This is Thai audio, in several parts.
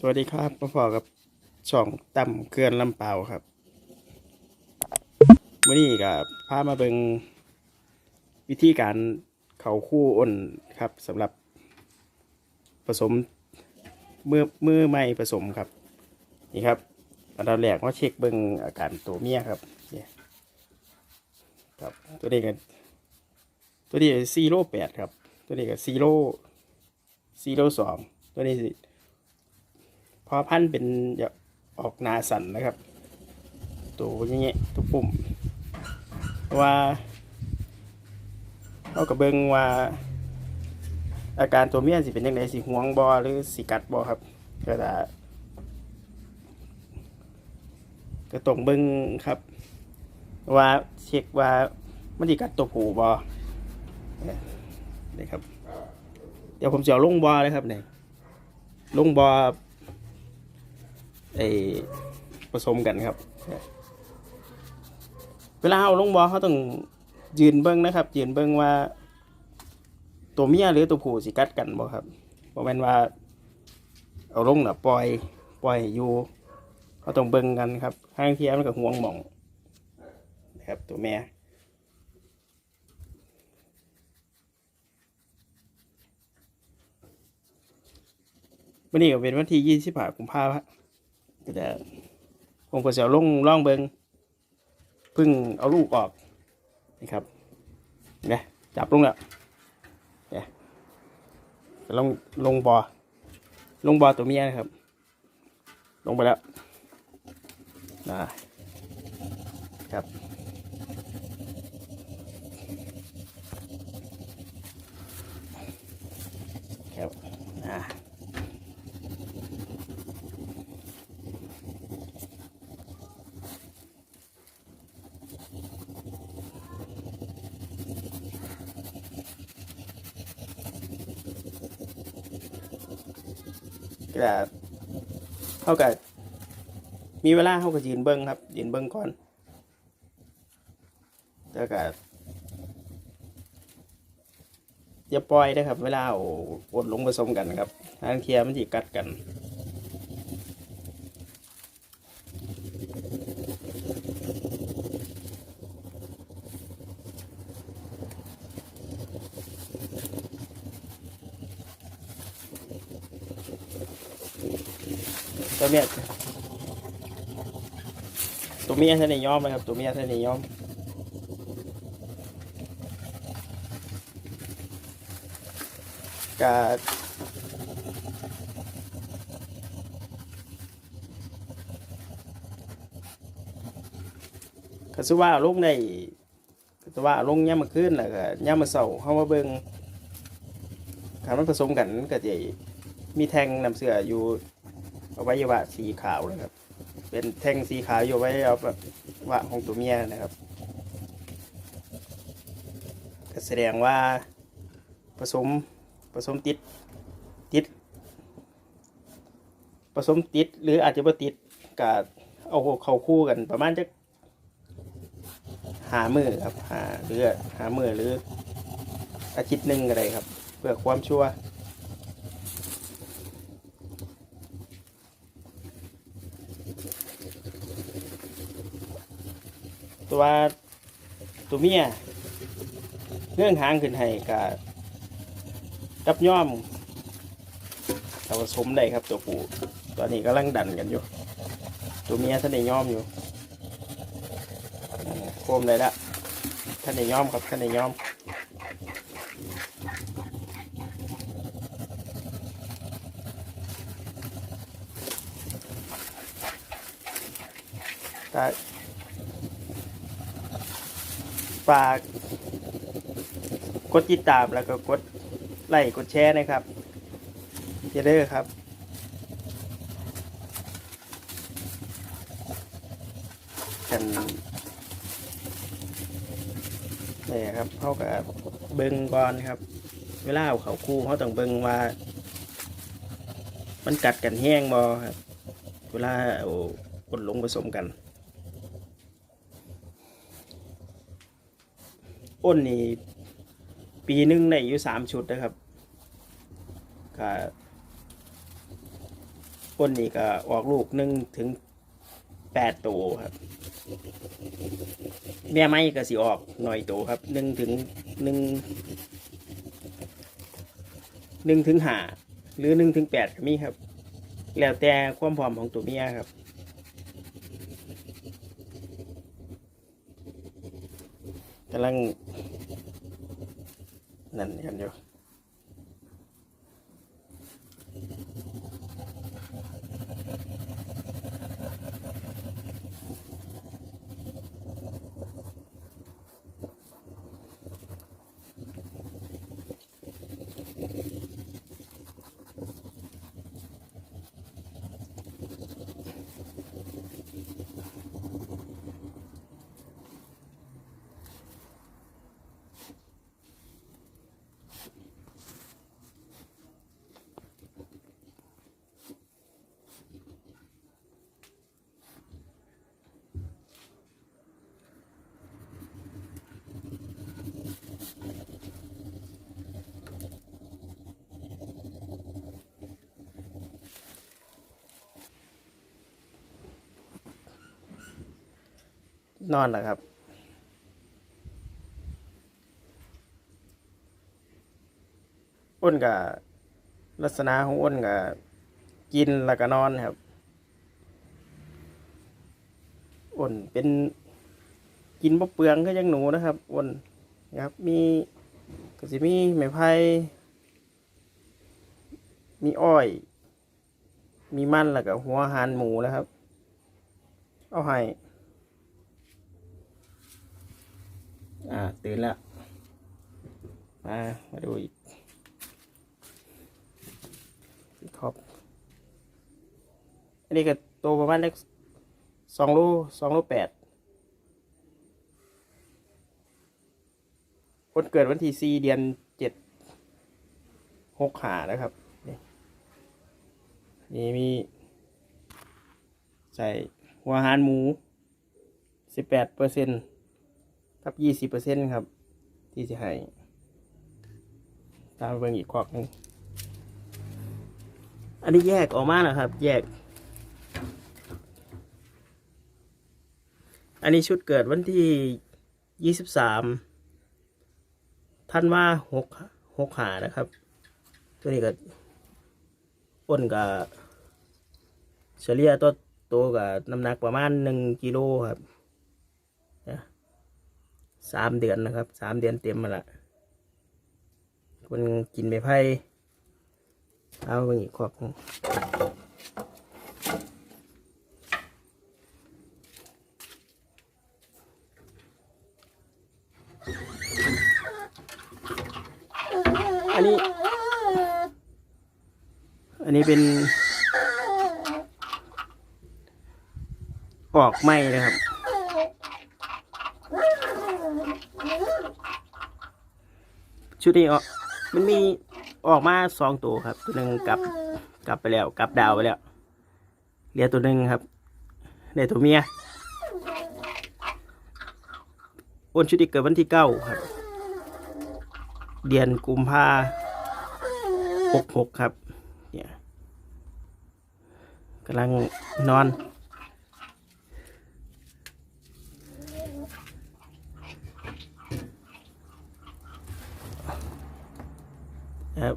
สวัสดีครับมาพอกับช่องต่ำเกลือนลำเปล่าครับวันนี้ก็พามาเบิงวิธีการเขาคู่อ้นครับสำหรับผสมมือมือไม่ผสมครับ นี่ครับอันดับแรกว่าเช็คเบิงอาการตัวเมียครับเนี่ยครับตัวนี้กันตัวนี้ซีโร่แปดครับ ตัวนี้ก็ซีโร่ซีโร่สองตัวนี้ พอพันธุ์เป็นจะออกนาสันนะครับ ตัวอย่างเงี้ยตัวปุ่ม ว่าเรากับเบิงว่า อาการตัวเมียสิเป็นยังไงสิห่วงบอหรือสิกัดบอครับก็จะก็ต้องเบิงครับ ว่าเช็คว่ามันสิกัดตัวผูบอนี่ครับ เดี๋ยวผมจะเอาลงบอเลยครับเนี่ยลงบอ ไอผสมกันครับ เวลาเอาลงบอเขาต้องยืนเบิ้งนะครับ ยืนเบิ้งว่า ตัวเมียหรือตัวผู้สิกัดกันบ่ครับบ่แม่นว่า เอาลงน่ะปล่อยปล่อยอยู่เขาต้องเบิ้งกันครับห้างเทียมันก็ห่วงหม่องนะครับตัวแม่วันนี้ก็เป็นวันที่ยี่สิบห้ากุมภาพันธ์ ก็จะผมก็จะเอาลงล่องเบิงพึ่งเอาลูกออกนี่ครับเนี่ยจับลงแล้วเนี่ยลงลงบอลงบอตัวเมียนะครับ ลงไปแล้วนะครับอ่า ก็เขากับมีเวลาเท่ากับยืนเบิ้งครับยืนเบิ้งก่อนแล้วก็อย่าปล่อยนะครับ เวลาโอาอดลงผสมกันครับทางเทียมันจีกัดกัน ตัวเมียตัวเมียท่านในยอมนะครับ ตัวเมียท่านในยอมกาคสุว่าลงในคสุว่าลงย่ามาขึ้นแล้วก็ย่ามาเสาเข้ามาเบิงถ้ามันผสมกันก็จะมีแทงนำเสืออยู่ อวัยวะสีขาวนะครับ เป็นแท่งสีขาวอยู่ไว้เอาแบบว่าของตัวเมียนะครับก็แสดงว่าผสมผสมติดติดผสมติดหรืออาจจะบ่ติดกับเอาเข้าคู่กันประมาณจะหามือครับหาหรือหามือหรืออาทิตย์หนึ่งอะไรครับ เพื่อความชัวร์ ตัวตัวเมียเรื่องหางขึ้นให้กับกับย่อมกับผสมได้ครับตัวผู้ตอนนี้กำลังดันกันอยู่ ตัวเมียท่านได้ย่อมอยู่อืมโคมได้ละท่านได้ย่อมครับท่านได้ย่อมแต่ ฝากกดติดตามแล้วก็กดไลค์กดแชร์นะครับเจเดอร์ครับ กันนี่ครับเขากับเบิงก่อนครับ เวลาเขาคู่เขาต้องเบิงว่า มันกัดกันแห้งบอครับเวลาเอากดลงผสมกัน อ้นนี่ปีหนึงได้อยู่สามชุดนะครับก็อ้นนี่ก็ออกลูกหนึ่งถึงแปดตัวครับ แม่ไม้ก็สิออกหน่อยตัวครับหนึ่งถึงหนึ่งหนึ่งถึงห้าหรือหนึ่งถึงแปดก็มีครับ แล้วแต่ความพร้อมของตัวเมียครับกำลัง นั่นกันอ นอนแล้วครับอ้นกับลักษณะของอ้นกับกินแล้วก็นอนครับอ้นเป็นกินบ่เปลืองก็ยังหนูนะครับอ้นนะครับ มีก็สิมีไม้ไผ่มีอ้อย มีมันแล้วก็หัวหารหมูนะครับ เอาให้ อ่าตื่นแล้วมามาดูอีกขอบ อันนี้ก็โตประมาณเล็กสองโลสองโลแปดคนเกิดวันที่สี่เดือนเจ็ดหกหานะครับนี่นี่มี ใส่หัวหารหมูสิบแปดเปอร์เซ็นต์ กับยี่สิบเปอร์เซ็นครับ ที่จะให้ตามเบิ่งอีกคอกหนึงอันนี้แยกออกมาแล้วครับ แยก อันนี้ชุดเกิดวันที่ยี่สิบสามท่านว่าหกหกหานะครับ ตัวนี้ก็อ้นกับเฉลี่ยตัวตัวกับน้ำหนักประมาณหนึ่งกิโลครับ สามเดือนนะครับสามเดือนเต็มมาละคนกินไปไพ่เอาไปอีกขอบหนึ่งอันนี้ อันนี้เป็น ออกไหมนะครับ ชุดนี้ออกมันมีออกมาสองตัวครับ ตัวหนึ่งกลับกลับไปแล้ว กลับดาวไปแล้วเหลือตัวหนึ่งครับในตัวเมียอ้นชุดนี้เกิดวันที่เก้าครับ เดือนกุมภาหกหกครับ เนี่ยกำลังนอน ครับ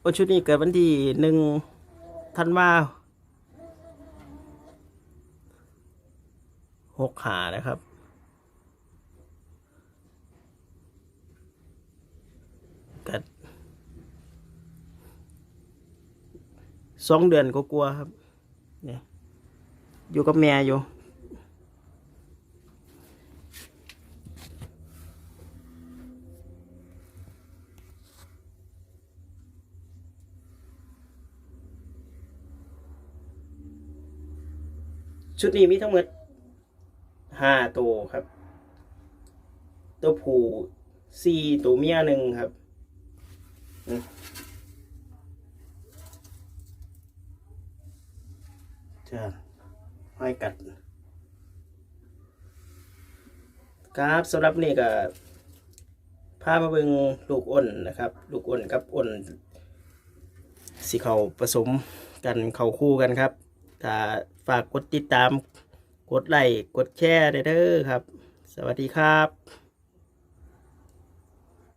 โอนชุดนี้เกิดวันที่หนึ่งธันวาหกหานะครับ กัด สองเดือนก็กลัวครับเนี่ยอยู่กับแม่อยู่ ชุดนี้มีทั้งหมดห้าตัวครับ ตัวผู้สี่ตัวเมียหนึ่งครับ อืมจะห้อยกัด ครับสำหรับนี่ก็พามาเบิงลูกอ้นนะครับ ลูกอ้นกับอ้นสิเขาผสมกันเขาคู่กันครับถ้าฝากกดติดตาม กดไลค์กดแชร์ได้เด้อครับ สวัสดีครับ